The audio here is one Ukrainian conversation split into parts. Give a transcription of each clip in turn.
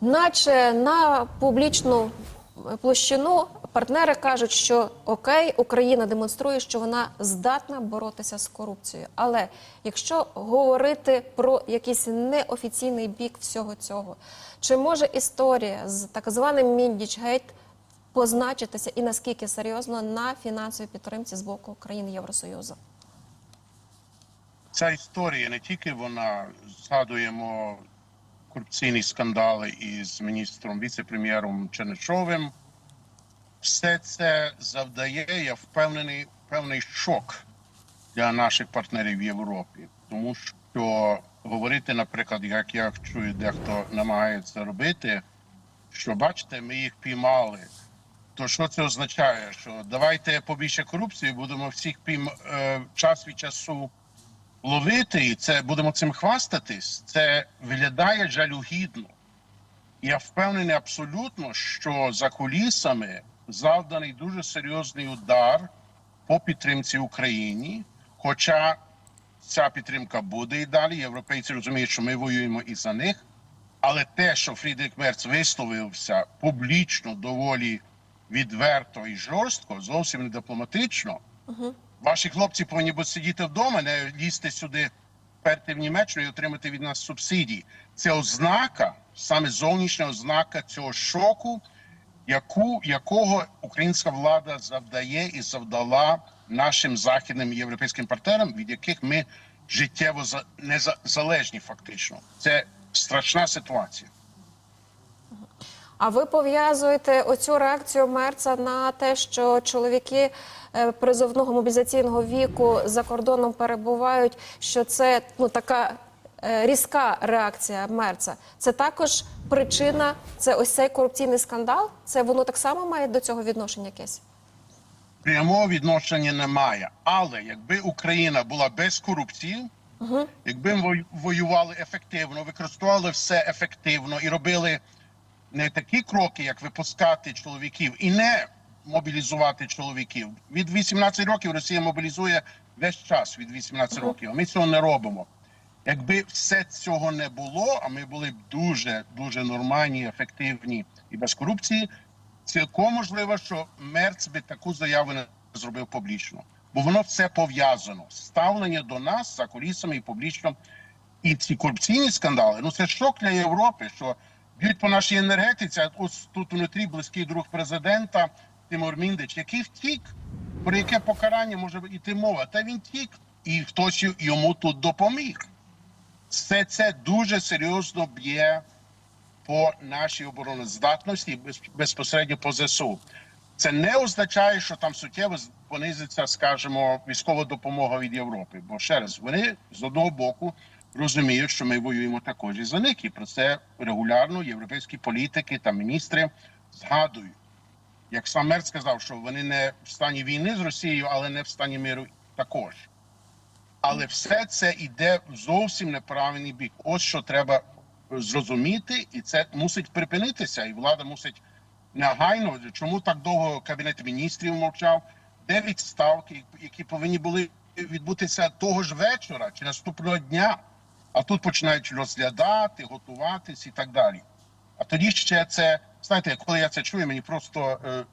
Наче на публічну площину партнери кажуть, що окей, Україна демонструє, що вона здатна боротися з корупцією. Але якщо говорити про якийсь неофіційний бік всього цього, чи може історія з так званим Міндічгейт позначитися і наскільки серйозно на фінансовій підтримці з боку країн Євросоюзу? Ця історія не тільки вона згадуємо корупційні скандали із міністром віце-прем'єром Чернишовим. Все це завдає, я впевнений, певний шок для наших партнерів в Європі, тому що говорити, наприклад, як я чую, дехто намагається робити, що бачите, ми їх піймали. То що це означає? Що давайте побільше корупції, будемо всіх пійм е, час від часу ловити, і це будемо цим хвастатись. Це виглядає жалюгідно. Я впевнений абсолютно, що за кулісами завданий дуже серйозний удар по підтримці Україні. Хоча ця підтримка буде і далі. Європейці розуміють, що ми воюємо і за них. Але те, що Фрідрік Мерц висловився публічно, доволі відверто і жорстко, зовсім не дипломатично. Ваші хлопці повинні бути сидіти вдома, не лізти сюди, перти в Німеччину і отримати від нас субсидії. Це ознака, саме зовнішня ознака цього шоку, яку, якого українська влада завдає і завдала нашим західним європейським партнерам, від яких ми життєво за- незалежні фактично. Це страшна ситуація. А ви пов'язуєте оцю реакцію Мерца на те, що чоловіки е, призовного мобілізаційного віку за кордоном перебувають, що це ну така е, різка реакція Мерца. Це також причина, це ось цей корупційний скандал. Це воно так само має до цього відношення якесь? прямого відношення немає. Але якби Україна була без корупції, якби ми воювали ефективно, використовували все ефективно і робили не такі кроки, як випускати чоловіків, і не мобілізувати чоловіків. Від 18 років Росія мобілізує весь час від 18 років. Ми цього не робимо. Якби все цього не було, а ми були б дуже дуже нормальні, ефективні і без корупції, цілком можливо, що Мерц би таку заяву не зробив публічно, бо воно все пов'язано. Ставлення до нас за кулісами і публічно. І ці корупційні скандали, ну це шок для Європи, що б'ють по нашій енергетиці. Ось тут внутрі близький друг президента Тимур Міндич, який втік, про яке покарання може йти мова. Та він втік, і хтось йому тут допоміг. Все це дуже серйозно б'є по нашій обороноздатності безпосередньо по ЗСУ. Це не означає, що там суттєво понизиться, скажімо, військова допомога від Європи. Бо ще раз, вони з одного боку розуміють, що ми воюємо також і за них. І про це регулярно європейські політики та міністри згадують. Як сам Мерц сказав, що вони не в стані війни з Росією, але не в стані миру також. Але все це йде в зовсім неправильний бік. Ось що треба зрозуміти, і це мусить припинитися. І влада мусить негайно. Чому так довго кабінет міністрів мовчав? Де відставки, які повинні були відбутися того ж вечора чи наступного дня? А тут починають розглядати, готуватись і так далі. А тоді ще це знаєте, коли я це чую, мені просто е,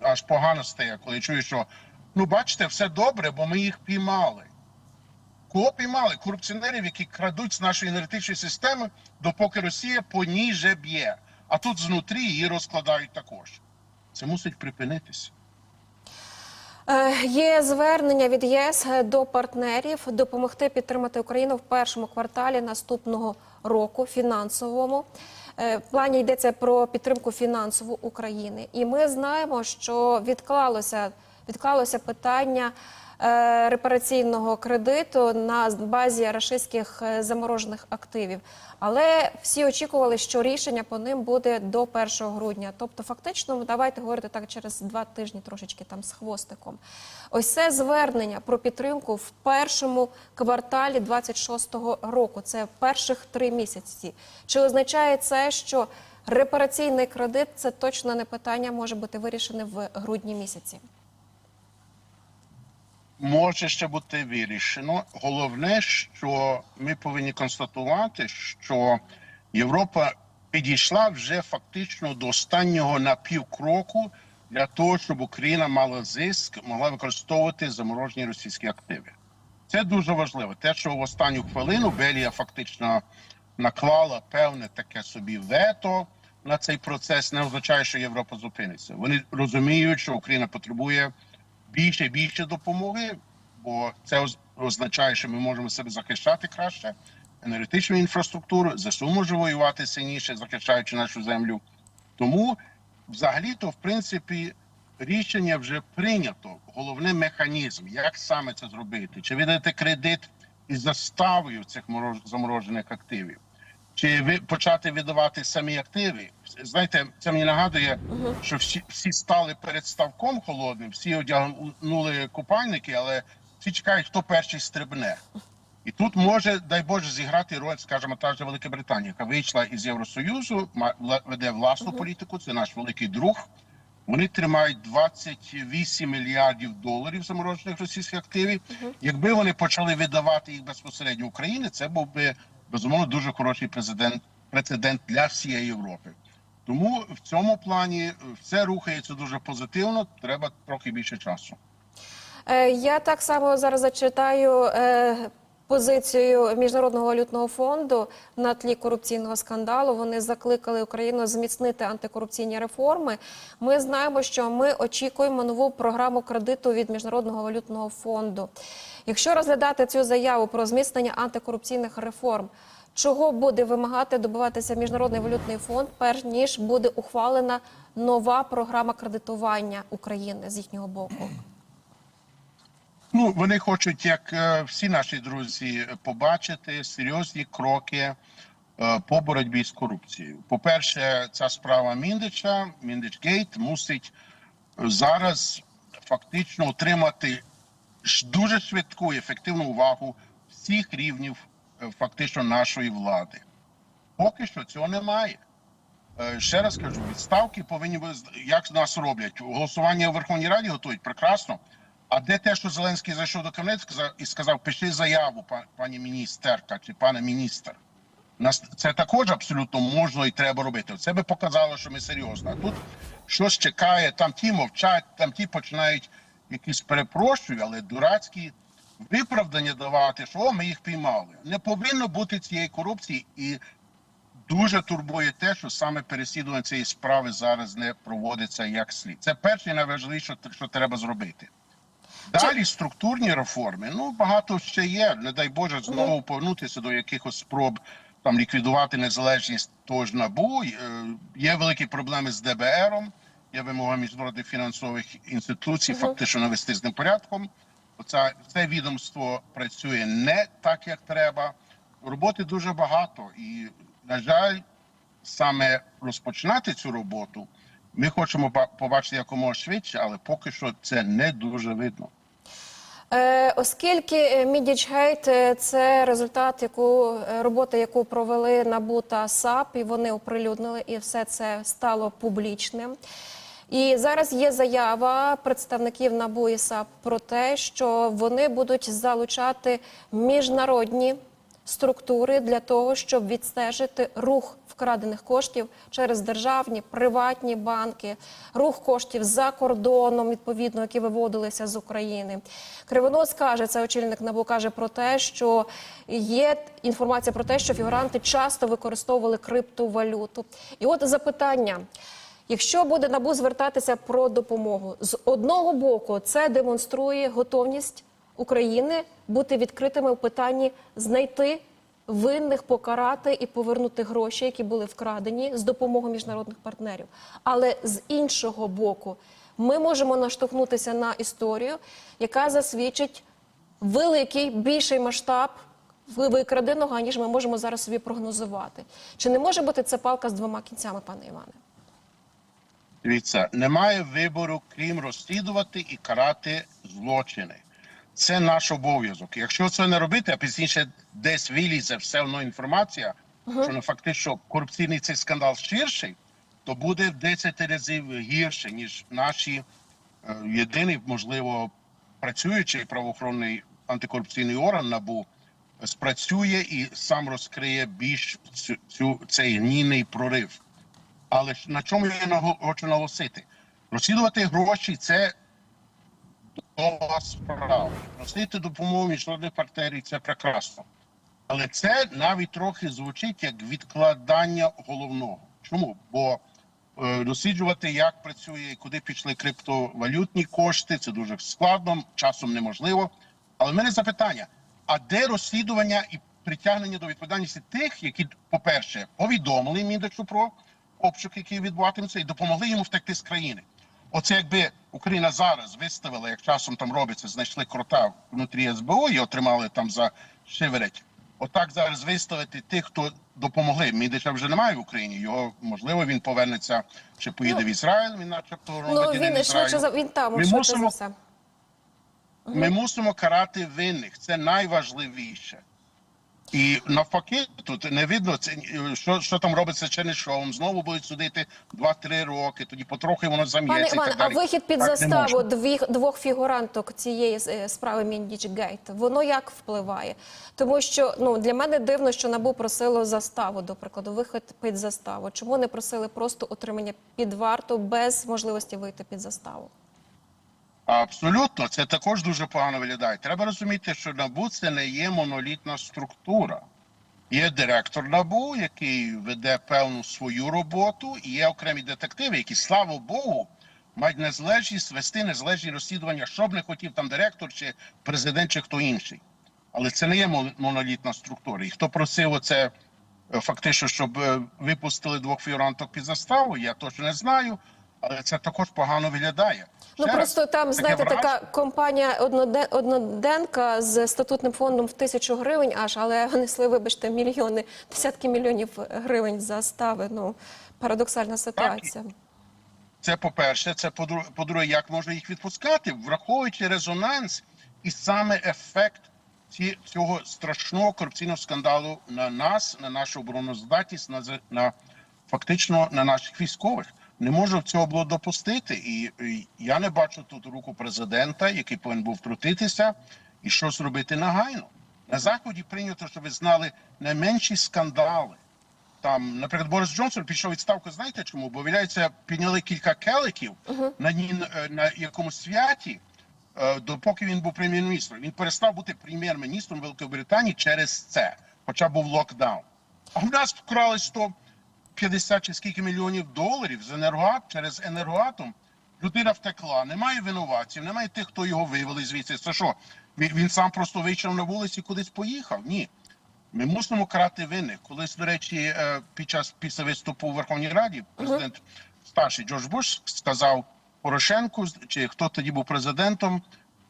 аж погано стає, коли чую, що ну бачите, все добре, бо ми їх піймали. Кого піймали? Корупціонерів, які крадуть з нашої енергетичної системи, допоки Росія по ній же б'є. А тут знутрі її розкладають також. Це мусить припинитися. Е, Є звернення від ЄС до партнерів допомогти підтримати Україну в першому кварталі наступного року фінансовому. Е, В плані йдеться про підтримку фінансову України, і ми знаємо, що відклалося відклалося питання е, репараційного кредиту на базі рашистських е, заморожених активів. Але всі очікували, що рішення по ним буде до 1 грудня. Тобто, фактично, давайте говорити так через два тижні, трошечки там з хвостиком. Ось це звернення про підтримку в першому кварталі 26-го року. Це перших три місяці. Чи означає це, що репараційний кредит це точно не питання, може бути вирішене в грудні місяці? Може ще бути вирішено. Головне, що ми повинні констатувати, що Європа підійшла вже фактично до останнього напівкроку для того, щоб Україна мала зиск, могла використовувати заморожені російські активи. Це дуже важливо. Те, що в останню хвилину Белія фактично наклала певне таке собі вето на цей процес, не означає, що Європа зупиниться. Вони розуміють, що Україна потребує більше більше допомоги, бо це оз- означає, що ми можемо себе захищати краще, енергетичну інфраструктуру, ЗСУ може воювати сильніше, захищаючи нашу землю. Тому, взагалі-то, в принципі, рішення вже прийнято. Головний механізм, як саме це зробити, чи видати кредит із заставою цих заморожених активів, чи ви почати видавати самі активи. Знаєте, це мені нагадує, що всі, всі стали перед ставком холодним, всі одягнули купальники, але всі чекають, хто перший стрибне. І тут може, дай Боже, зіграти роль, скажімо, та ж Велика Британія, яка вийшла із Євросоюзу, веде власну політику. Це наш великий друг. Вони тримають 28 мільярдів доларів заморожених російських активів. Якби вони почали видавати їх безпосередньо Україні, це був би безумовно дуже хороший президент прецедент для всієї Європи. Тому в цьому плані все рухається дуже позитивно. Треба трохи більше часу. Е, Я так само зараз зачитаю е, позицію Міжнародного валютного фонду на тлі корупційного скандалу. Вони закликали Україну зміцнити антикорупційні реформи. Ми знаємо, що ми очікуємо нову програму кредиту від Міжнародного валютного фонду. Якщо розглядати цю заяву про зміцнення антикорупційних реформ. Чого буде вимагати добиватися міжнародний валютний фонд, перш ніж буде ухвалена нова програма кредитування України з їхнього боку? Ну, вони хочуть, як е, всі наші друзі, побачити серйозні кроки е, по боротьбі з корупцією. По-перше, ця справа Міндича, Міндич-Гейт, мусить зараз фактично отримати дуже швидку і ефективну увагу всіх рівнів е, фактично нашої влади. Поки що цього немає. Е, Ще раз кажу, відставки повинні як нас роблять. Голосування у Верховній Раді готують прекрасно. А де те, що Зеленський зайшов до кабінету і сказав, пиши заяву, па- пані міністерка чи пане міністр. Нас це також абсолютно можна і треба робити. Це би показало, що ми серйозно. А тут щось чекає, там ті мовчать, там ті починають якісь перепрошую, але дурацькі виправдання давати, що о, ми їх піймали. Не повинно бути цієї корупції, і дуже турбує те, що саме переслідування цієї справи зараз не проводиться як слід. Це перше і найважливіше, що треба зробити. Далі структурні реформи. Ну багато ще є. Не дай Боже знову повернутися до якихось спроб там ліквідувати незалежність того ж набу. Е, Є великі проблеми з ДБРом. Є вимога міжнародних фінансових інституцій, фактично навести з ним порядком. Оце це відомство працює не так, як треба. Роботи дуже багато, і на жаль, саме розпочинати цю роботу. Ми хочемо ба- побачити якомога швидше, але поки що це не дуже видно. Е, Оскільки Мідічгейт – це результат яку е, роботи, яку провели НАБУ та САП, і вони оприлюднили, і все це стало публічним. І зараз є заява представників НАБУ і САП про те, що вони будуть залучати міжнародні структури для того, щоб відстежити рух вкрадених коштів через державні приватні банки, рух коштів за кордоном, відповідно, які виводилися з України. Кривонос каже, це очільник НАБУ каже про те, що є інформація про те, що фігуранти часто використовували криптовалюту. І от запитання. Якщо буде набу звертатися про допомогу, з одного боку це демонструє готовність України бути відкритими у питанні знайти винних, покарати і повернути гроші, які були вкрадені з допомогою міжнародних партнерів. Але з іншого боку, ми можемо наштовхнутися на історію, яка засвідчить великий більший масштаб викраденого, ніж ми можемо зараз собі прогнозувати. Чи не може бути це палка з двома кінцями, пане Іване? Дивіться, немає вибору, крім розслідувати і карати злочини. Це наш обов'язок. Якщо це не робити, а пізніше десь вилізе все одно інформація, що не фактично корупційний цей скандал ширший, то буде в 10 разів гірше, ніж наші е, єдиний, можливо, працюючий правоохоронний антикорупційний орган НАБУ спрацює і сам розкриє більш цю, цю цей гнійний прорив. Але на чому я хочу наголосити? Розслідувати гроші це довга справа. Просити допомогу міжнародних партнерів це прекрасно. Але це навіть трохи звучить як відкладання головного. Чому? Бо е, досліджувати, як працює і куди пішли криптовалютні кошти, це дуже складно, часом неможливо. Але в мене запитання: а де розслідування і притягнення до відповідальності тих, які, по-перше, повідомили міндексу про обшук, який відбуватиметься, і допомогли йому втекти з країни? Оце якби Україна зараз виставила, як часом там робиться, знайшли крота внутрі СБУ і отримали там за шивереть. Отак зараз виставити тих, хто допомогли. Мідича вже немає в Україні. Його можливо він повернеться чи поїде Ну, в Ізраїль. Він, начебто, Ну він швидше за він там, Ми мусимо- за все. Ми мусимо карати винних. Це найважливіше. І навпаки, тут не видно, це, що, що там робиться Чернишовим. Знову будуть судити 2-3 роки, тоді потрохи воно Пане зам'ється. і Іване, так а вихід під Так заставу дві, двох фігуранток цієї е, справи Міндіч Гейт, воно як впливає? Тому що ну для мене дивно, що набу просило заставу, до прикладу, вихід під заставу. Чому не просили просто утримання під варту без можливості вийти під заставу? Абсолютно, це також дуже погано виглядає. Треба розуміти, що НАБУ це не є монолітна структура. Є директор НАБУ, який веде певну свою роботу, і є окремі детективи, які, слава Богу, мають незалежність вести незалежні розслідування, що б не хотів там директор, чи президент, чи хто інший. Але це не є мон- монолітна структура. І хто просив оце е, фактично, щоб е, випустили двох фігуранток під заставу, я точно не знаю, але це також погано виглядає. Ну Ще просто раз, там, знаєте, така компанія одноде- одноденка з статутним фондом в тисячу гривень, аж але несли, вибачте, мільйони, десятки мільйонів гривень застави. Ну парадоксальна ситуація. Це по-перше, це по-друге, по-друге, як можна їх відпускати, враховуючи резонанс і саме ефект ці, цього страшного корупційного скандалу на нас, на нашу обороноздатність, на, на фактично на наших військових. Не можу цього було допустити, і, і я не бачу тут руку президента, який повинен був втрутитися і що зробити негайно. На заході прийнято, щоб ви знали найменші скандали там, наприклад, Борис Джонсон пішов відставку. Знаєте чому? Бо виявляється, підняли кілька келиків на ні е, на якомусь святі, е, допоки він був прем'єр-міністром. Він перестав бути прем'єр-міністром Великої Британії через це, хоча був локдаун. А в нас вкрали 150 чи скільки мільйонів доларів з енергоат через енергоатом. Людина втекла, немає винуватців, немає тих, хто його вивели звідси. Це що? Він, сам просто вийшов на вулиці, кудись поїхав? Ні. Ми мусимо карати винних. Колись, до речі, е, під час після виступу у Верховній Раді президент старший Джордж Буш сказав Порошенку, чи хто тоді був президентом,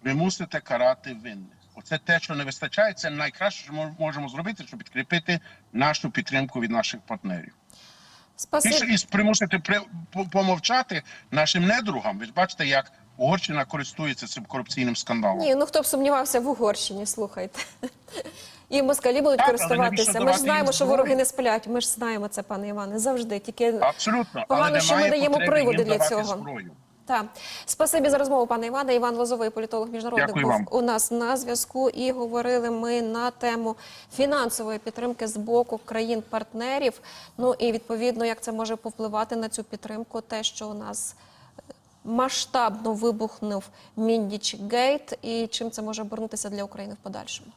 ви мусите карати винних. Оце те, що не вистачає, це найкраще, що ми можемо зробити, щоб підкріпити нашу підтримку від наших партнерів. І, Спасибі. і примусити при, по- помовчати нашим недругам. Ви ж бачите, як Угорщина користується цим корупційним скандалом. Ні, ну хто б сумнівався в Угорщині, слухайте. І москалі будуть Так, користуватися. Ми ж знаємо, що вороги не сплять. Ми ж знаємо це, пане Іване, завжди. Тільки Абсолютно, Погано, але що ми даємо приводи для цього. зброю. Так, спасибі за розмову, пане Іване. Іван Лозовий, політолог міжнародник, Дякую був вам. у нас на зв'язку. І говорили ми на тему фінансової підтримки з боку країн-партнерів. Ну і відповідно, як це може повпливати на цю підтримку, те, що у нас масштабно вибухнув Міндіч Гейт, і чим це може обернутися для України в подальшому.